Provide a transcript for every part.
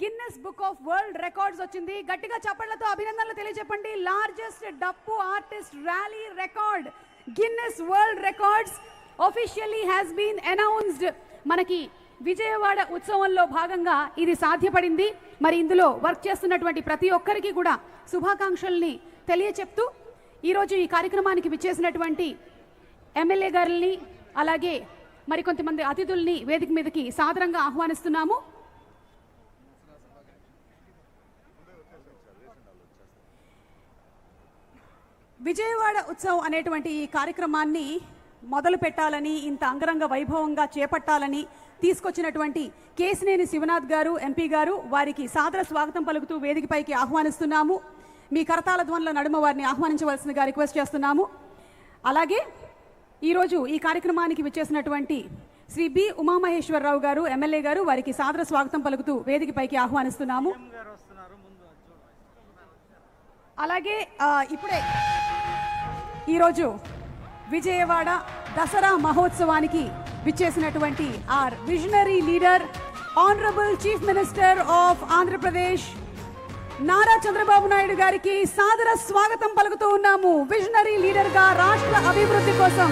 Guinness book of world records వచ్చింది. గట్టిగా చప్పట్లతో అభినందనలు తెలియజెప్పండి. Largest dappu artist rally record Guinness world records officially has been announced మనకి విజయవాడ ఉత్సవంలో భాగంగా ఇది సాధ్యపడింది. మరి ఇందులో వర్క్ చేస్తున్నటువంటి ప్రతి ఒక్కరికి కూడా శుభాకాంక్షల్ని తెలియచెప్తూ ఈరోజు ఈ కార్యక్రమానికి విచ్చేసినటువంటి ఎమ్మెల్యే గారిని అలాగే మరికొంతమంది అతిథుల్ని వేదిక మీదకి సాదరంగా ఆహ్వానిస్తున్నాము. విజయవాడ ఉత్సవం అనేటువంటి ఈ కార్యక్రమాన్ని మొదలు పెట్టాలని ఇంత అంగరంగ వైభవంగా చేపట్టాలని తీసుకొచ్చినటువంటి కేసినేని శివనాథ్ గారు ఎంపీ గారు వారికి సాదర స్వాగతం పలుకుతూ వేదికపైకి ఆహ్వానిస్తున్నాము. మీ కరతాల ధ్వనుల నడుమ వారిని ఆహ్వానించవలసిందిగా రిక్వెస్ట్ చేస్తున్నాము. అలాగే ఈరోజు ఈ కార్యక్రమానికి విచ్చేసినటువంటి శ్రీ బి ఉమామహేశ్వరరావు గారు ఎమ్మెల్యే గారు వారికి సాదర స్వాగతం పలుకుతూ వేదికపైకి ఆహ్వానిస్తున్నాము. అలాగే ఇప్పుడే ఈరోజు విజయవాడ దసరా మహోత్సవానికి విచ్చేసినటువంటి our visionary leader honourable chief minister of Andhra Pradesh Nara Chandrababu Naidu గారికి సాదర స్వాగతం పలుకుతూ ఉన్నాము. విజనరీ లీడర్గా రాష్ట్ర అభివృద్ధి కోసం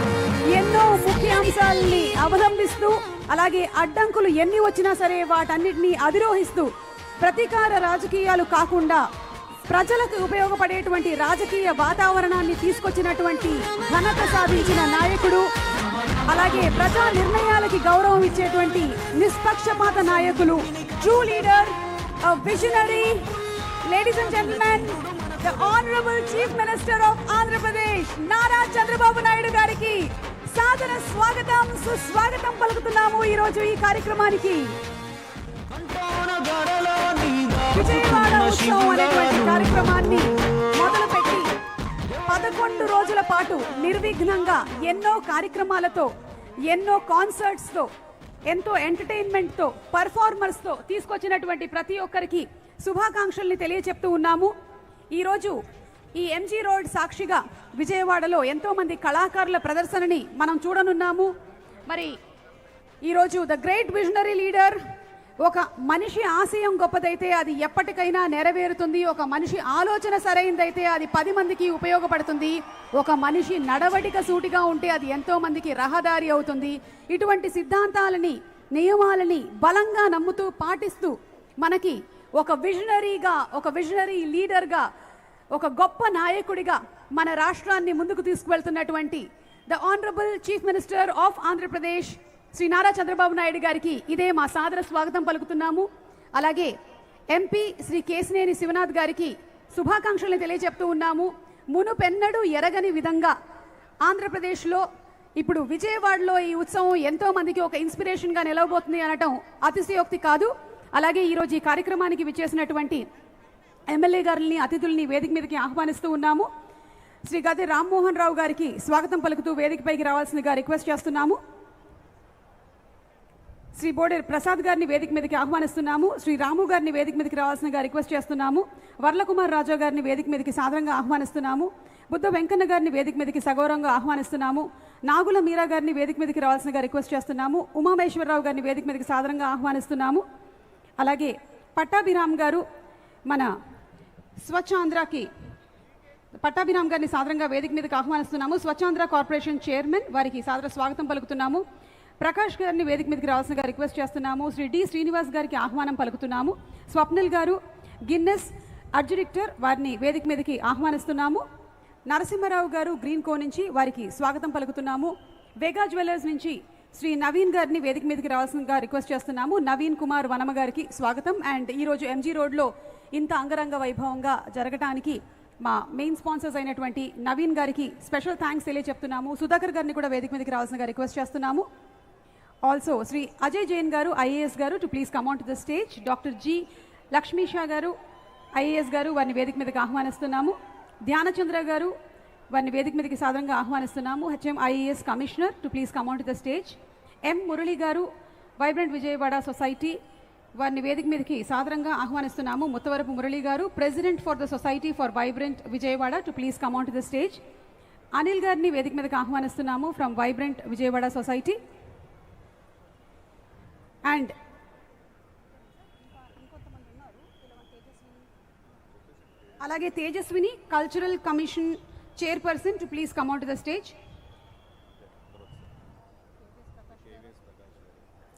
ఎన్నో ముఖ్య అంశాలని అవలంబిస్తూ అలాగే అడ్డంకులు ఎన్ని వచ్చినా సరే వాటన్నిటినీ అధిరోహిస్తూ ప్రతీకార రాజకీయాలు కాకుండా ప్రజలకు ఉపయోగపడేటువంటి రాజకీయ వాతావరణాన్ని తీసుకొచ్చినటువంటి ఘనత సాధించిన నాయకుడు అలాగే ప్రజా నిర్ణయాలకి గౌరవం ఇచ్చేటువంటి నిష్పక్షపాత నాయకులు true leader visionary ladies and gentlemen the honourable chief minister of Andhra Pradesh Nara Chandrababu Naidu గారికి సాదర స్వాగతం సుస్వాగతం పలుకుతున్నాము ఈ రోజు ఈ కార్యక్రమానికి. విజయవాడ ఉత్సవం అనేటువంటి కార్యక్రమాన్ని మొదలుపెట్టి పదకొండు రోజుల పాటు నిర్విఘ్నంగా ఎన్నో కార్యక్రమాలతో ఎన్నో కాన్సర్ట్స్తో ఎంతో ఎంటర్టైన్మెంట్తో పర్ఫార్మర్స్తో తీసుకొచ్చినటువంటి ప్రతి ఒక్కరికి శుభాకాంక్షల్ని తెలియచెప్తూ ఉన్నాము. ఈరోజు ఈ ఎంజీ రోడ్ సాక్షిగా విజయవాడలో ఎంతో మంది కళాకారుల ప్రదర్శనని మనం చూడనున్నాము. మరి ఈరోజు ద గ్రేట్ విజనరీ లీడర్ ఒక మనిషి ఆశయం గొప్పదైతే అది ఎప్పటికైనా నెరవేరుతుంది. ఒక మనిషి ఆలోచన సరైనదైతే అది పది మందికి ఉపయోగపడుతుంది. ఒక మనిషి నడవడిక సూటిగా ఉంటే అది ఎంతో మందికి రహదారి అవుతుంది. ఇటువంటి సిద్ధాంతాలని నియమాలని బలంగా నమ్ముతూ పాటిస్తూ మనకి ఒక విజనరీగా ఒక విజనరీ లీడర్గా ఒక గొప్ప నాయకుడిగా మన రాష్ట్రాన్ని ముందుకు తీసుకువెళ్తున్నటువంటి the honourable chief minister of Andhra Pradesh Shri Nara Chandrababu Naidu గారికి ఇదే మా సాదర స్వాగతం పలుకుతున్నాము. అలాగే ఎంపీ శ్రీ కేసినేని శివనాథ్ గారికి శుభాకాంక్షలు తెలియజెప్తూ ఉన్నాము. మునుపెన్నడూ ఎరగని విధంగా ఆంధ్రప్రదేశ్లో ఇప్పుడు విజయవాడలో ఈ ఉత్సవం ఎంతో మందికి ఒక ఇన్స్పిరేషన్గా నిలవబోతుంది అనటం అతిశయోక్తి కాదు. అలాగే ఈరోజు ఈ కార్యక్రమానికి విచ్చేసినటువంటి ఎమ్మెల్యే గారిని అతిథుల్ని వేదిక మీదకి ఆహ్వానిస్తూ ఉన్నాము. శ్రీ గది రామ్మోహన్ రావు గారికి స్వాగతం పలుకుతూ వేదికపైకి రావాల్సిందిగా రిక్వెస్ట్ చేస్తున్నాము. శ్రీ బోడే ప్రసాద్ గారిని వేదిక మీదకి ఆహ్వానిస్తున్నాము. శ్రీ రాము గారిని వేదిక మీదకి రావాల్సిందిగా రిక్వెస్ట్ చేస్తున్నాము. వర్లకుమార్ రాజా గారిని వేదిక మీదకి సాధారణంగా ఆహ్వానిస్తున్నాము. బుద్ధ వెంకన్న గారిని వేదిక మీదకి సగౌరవంగా ఆహ్వానిస్తున్నాము. నాగుల మీరా గారిని వేదిక మీదకి రావాల్సిందిగా రిక్వెస్ట్ చేస్తున్నాము. ఉమామేశ్వరరావు గారిని వేదిక మీదకి సాధారణంగా ఆహ్వానిస్తున్నాము. అలాగే పట్టాభిరామ్ గారు మన స్వచ్ఛాంధ్రకి పట్టాభిరామ్ గారిని సాధారణంగా వేదిక మీదకి ఆహ్వానిస్తున్నాము. స్వచ్ఛాంధ్ర కార్పొరేషన్ చైర్మన్ వారికి సాదర స్వాగతం పలుకుతున్నాము. ప్రకాష్ గారిని వేదిక మీదకి రావాల్సిందిగా రిక్వెస్ట్ చేస్తున్నాము. శ్రీ డి శ్రీనివాస్ గారికి ఆహ్వానం పలుకుతున్నాము. స్వప్నిల్ గారు గిన్నెస్ అడ్జిడిక్టర్ వారిని వేదిక మీదకి ఆహ్వానిస్తున్నాము. నరసింహారావు గారు గ్రీన్ కో నుంచి వారికి స్వాగతం పలుకుతున్నాము. వేగా జ్యువెలర్స్ నుంచి శ్రీ నవీన్ గారిని వేదిక మీదకి రావాల్సిందిగా రిక్వెస్ట్ చేస్తున్నాము. నవీన్ కుమార్ వనమ గారికి స్వాగతం. అండ్ ఈరోజు ఎంజీ రోడ్లో ఇంత అంగరంగ వైభవంగా జరగటానికి మా మెయిన్ స్పాన్సర్స్ అయినటువంటి నవీన్ గారికి స్పెషల్ థ్యాంక్స్ తెలియజెప్తున్నాము సుధాకర్ గారిని కూడా వేదిక మీదకి రావాల్సిందిగా రిక్వెస్ట్ చేస్తున్నాము. Also Shri Ajay Jain garu IAS garu to please come on to the stage doctor G Lakshmi Shah garu IAS garu వారిని వేదిక మీదకి ఆహ్వానిస్తున్నాము ధ్యానచంద్ర గారు వారిని వేదిక మీదకి సాధారణంగా ఆహ్వానిస్తున్నాము HM IAS commissioner to please come on to the stage M Murali garu vibrant Vijayawada society వారిని వేదిక మీదకి సాధారణంగా ఆహ్వానిస్తున్నాము Muttavarapu Murali garu president for the society for vibrant Vijayawada to please come on to the stage Anil గారిని వేదిక మీదకి ఆహ్వానిస్తున్నాము from vibrant Vijayawada society and అలాగే Tejaswini cultural commission chairperson to please come out the stage.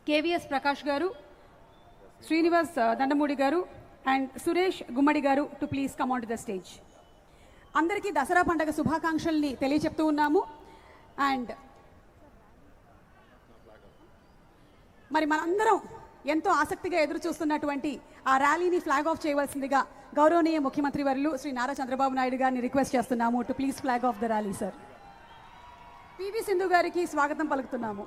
KVS Prakash garu Srinivas uh, Dandamudi garu and Suresh Gummadi garu to please come out the stage. అందరికీ దసరా పండగ శుభాకాంక్షల్ని తెలియచెప్తూ ఉన్నాము. And మరి మనందరం ఎంతో ఆసక్తిగా ఎదురు చూస్తున్నటువంటి ఆ ర్యాలీని ఫ్లాగ్ ఆఫ్ చేయవలసిందిగా గౌరవనీయ ముఖ్యమంత్రి వర్యులు శ్రీ నారా చంద్రబాబు నాయుడు గారిని రిక్వెస్ట్ చేస్తున్నాము. To please flag off the rally sir PV Sindhu గారికి స్వాగతం పలుకుతున్నాము.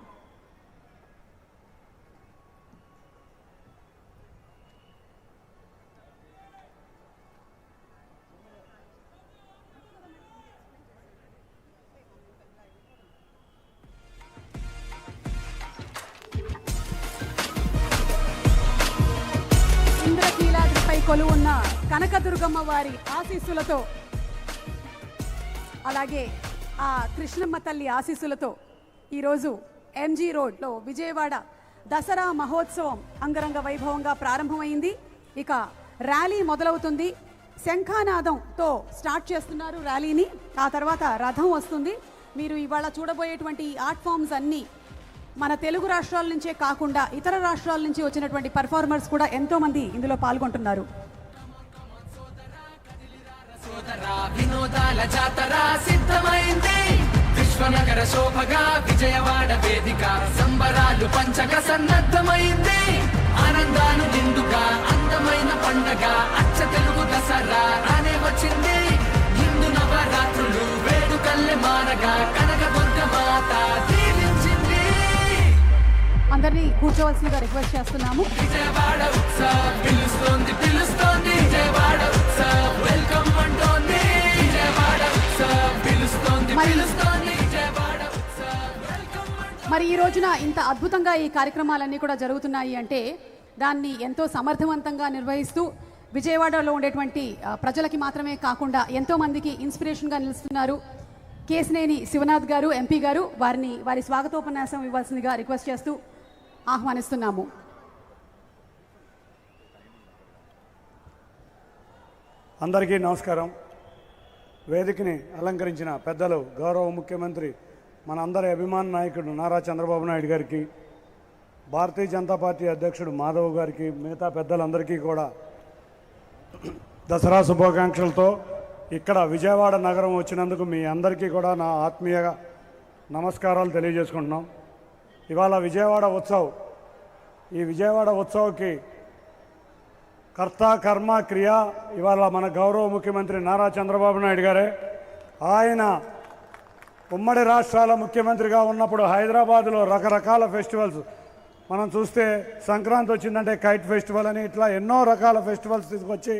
కొలువున్న కనకదుర్గమ్మ వారి ఆశీస్సులతో అలాగే ఆ కృష్ణమ్మ తల్లి ఆశీస్సులతో ఈరోజు ఎంజీ రోడ్లో విజయవాడ దసరా మహోత్సవం అంగరంగ వైభవంగా ప్రారంభమైంది. ఇక ర్యాలీ మొదలవుతుంది. శంఖానాదంతో స్టార్ట్ చేస్తున్నారు ర్యాలీని. ఆ తర్వాత రథం వస్తుంది. మీరు ఇవాళ చూడబోయేటువంటి ఆర్ట్ ఫామ్స్ అన్నీ మన తెలుగు రాష్ట్రాల నుంచే కాకుండా ఇతర రాష్ట్రాల నుంచి వచ్చినటువంటి పర్ఫార్మర్స్ కూడా ఎంతో మంది ఇందులో పాల్గొంటున్నారు. సిద్ధమైంది. విశ్వనగర శోభగా విజయవాడ వేదిక. సంబరాలు పంచక సన్నద్ధమైంది. ఆనందాలు నిండుగా అందమైన పండగ. అచ్చ తెలుగు దసరా అనే వచ్చింది. హిందు నవరాత్రులు వేడుకల్లె మారగా అందరినీ కూర్చోవలసిందిగా రిక్వెస్ట్ చేస్తున్నాము. మరి- ఈ రోజున ఇంత అద్భుతంగా ఈ కార్యక్రమాలన్నీ కూడా జరుగుతున్నాయి అంటే దాన్ని ఎంతో సమర్థవంతంగా నిర్వహిస్తూ విజయవాడలో ఉండేటువంటి ప్రజలకి మాత్రమే కాకుండా ఎంతో మందికి ఇన్స్పిరేషన్గా నిలుస్తున్నారు కేసినేని శివనాథ్ గారు ఎంపీ గారు. వారిని వారి స్వాగతోపన్యాసం ఇవ్వాల్సిందిగా రిక్వెస్ట్ చేస్తూ ఆహ్వానిస్తున్నాము. అందరికీ నమస్కారం. వేదికని అలంకరించిన పెద్దలు గౌరవ ముఖ్యమంత్రి మన అందరి అభిమాన నాయకుడు నారా చంద్రబాబు నాయుడు గారికి భారతీయ జనతా పార్టీ అధ్యక్షుడు మాధవ్ గారికి మిగతా పెద్దలందరికీ కూడా దసరా శుభాకాంక్షలతో ఇక్కడ విజయవాడ నగరం వచ్చినందుకు మీ అందరికీ కూడా నా ఆత్మీయ నమస్కారాలు తెలియజేసుకుంటున్నాం. ఇవాళ విజయవాడ ఉత్సవ్. ఈ విజయవాడ ఉత్సవ్కి కర్త కర్మ క్రియ ఇవాళ మన గౌరవ ముఖ్యమంత్రి నారా చంద్రబాబు నాయుడు గారే. ఆయన ఉమ్మడి రాష్ట్రాల ముఖ్యమంత్రిగా ఉన్నప్పుడు హైదరాబాద్లో రకరకాల ఫెస్టివల్స్. మనం చూస్తే సంక్రాంతి వచ్చిందంటే కైట్ ఫెస్టివల్ అని ఇట్లా ఎన్నో రకాల ఫెస్టివల్స్ తీసుకొచ్చి